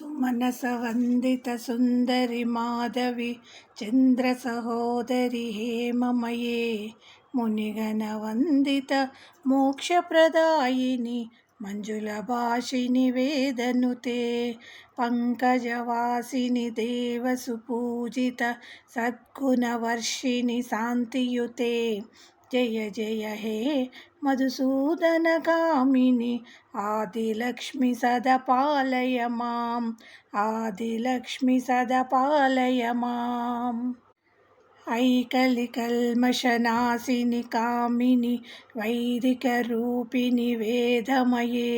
सुमनसवन्दितसुन्दरि माधवि चन्द्रसहोदरि हेममये मुनिगणवन्दित मोक्षप्रदायिनि मञ्जुलभाषिनि वेदनुते पङ्कजवासिनि देवसुपूजित सद्गुणवर्षिणि शान्तियुते जय जय हे मधुसूदनकामिनि आदिलक्ष्मि सदपालय माम् आदिलक्ष्मि सदपालय माम् ఐకలి కల్మషనాశిని కామిని వైదిక రూపిణి వేదమయే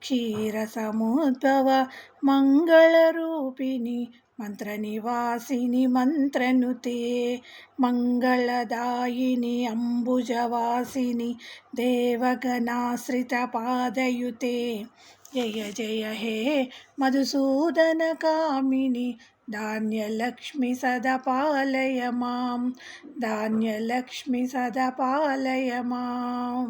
క్షీరసముద్భవ మంగళరూపిణి మంత్రనివాసిని మంత్రనుతే మంగళదాయిని అంబుజవాసిని దేవగణాశ్రిత పాదయుతే జయ జయ హే మధుసూదన కామిని ధాన్యలక్ష్మి సదపాలయ మాం ధాన్యలక్ష్మి సదపాలయ మాం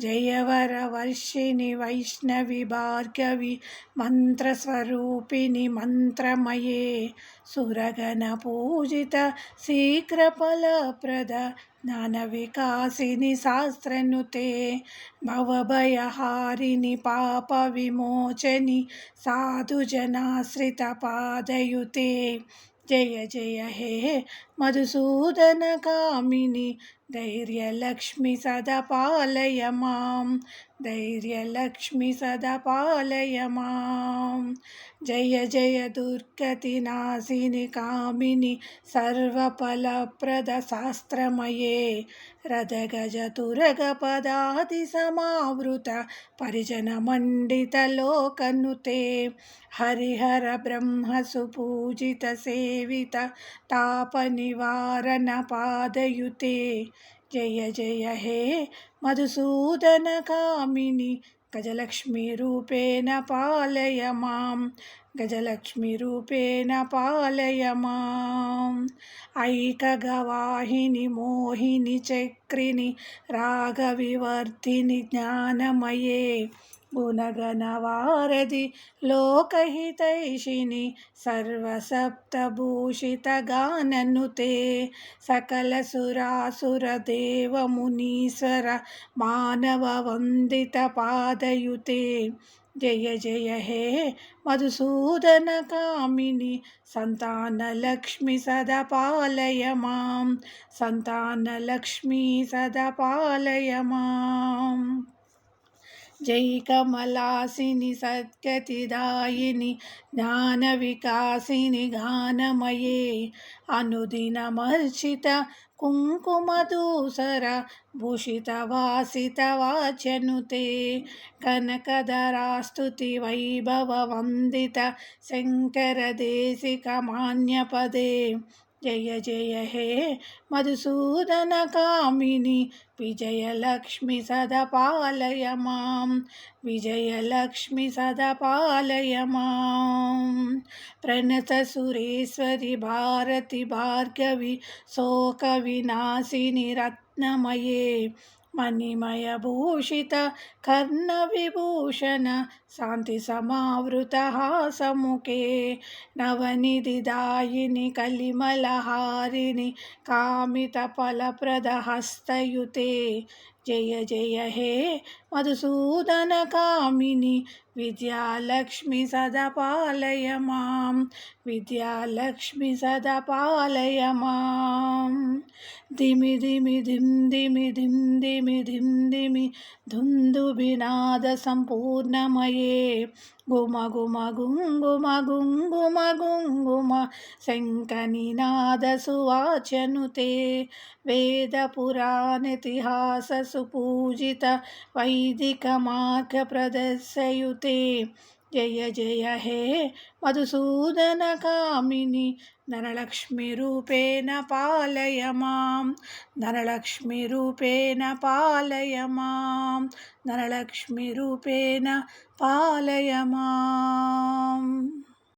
जयवरवर्षिणि वैष्णवि भार्गवि मन्त्रस्वरूपिणि मन्त्रमये सुरगणपूजित शीघ्रफलप्रद ज्ञानविकासिनि शास्त्रनुते भवभयहारिणि पापविमोचनि साधुजनाश्रितपादयुते जय जय हे मधुसूदन मधुसूदनकामिनि धैर्यलक्ष्मि सदा पालय माँ धैर्यलक्ष्मि सदा पालय माँ। जय जय दुर्गतिनाशिनि कामिनि, सर्वफलप्रदशास्त्रमये। रथगजतुरगपदादिसमावृत परिजनमण्डितलोकनुते हरिहर ब्रह्म ब्रह्मसुपूजितसेवित तापनि మండిత లోకనుతే హరిహర బ్రహ్మ సుపూజిత సేవిత తాప నివారణ పాదయుతే జయ జయ హే మధుసూదన కామిని గజలక్ష్మి రూపేణ गुणगणवारधि लोकहितैषिणि सर्वसप्तभूषितगाननुते सकलसुरासुरदेवमुनीश्वर मानववन्दितपादयुते जय जय हे मधुसूदनकामिनि सन्तानलक्ष्मि सदा पालय मां सन्तानलक्ष्मी सदा पालय माम् జై కమలాసిని సద్గతిదాయిని జ్ఞానవికాసిని గానమయే అనుదినమర్చిత కుంకుమదూసర భూషితవాసితవాచనుతే కనకదరాస్తుతి వైభవ వందిత శంకరదేశికమాన్యపదే జయ జయ హే మధుసూదన కామిని విజయలక్ష్మి సదపాలయ మాం విజయలక్ష్మి సదపాలయ మాం ప్రణత సురేశ్వరి భారతి భార్గవి శోక వినాశిని రత్నమయే మణిమయభూషిత కర్ణవిభూషణ శాంతి సమావృత సముఖే నవనిధిదాయిని కలిమలహారిణి जय जय हे मधुसूदन कामिनी, विद्यालक्ष्मी सदा पालय माम विद्यालक्ष्मी सदा पालय माँ। दिमि दिमि धिं दिमि धीम दिमि धिं दिमि, धुन्दुभिनादसम्पूर्णमये। గుమ గుమ గుంగుమ గుంగుమ గుంగుమ శంకనినాద సువాచనుతే వేద పురాణితిహాస జయ జయ హే మధుసూదన కామిని ధనలక్ష్మిరూపేణ పాలయ మాం ధనలక్ష్మిరూపేణ పాలయ మాం ధనలక్ష్మిరూపేణ పాలయ మాం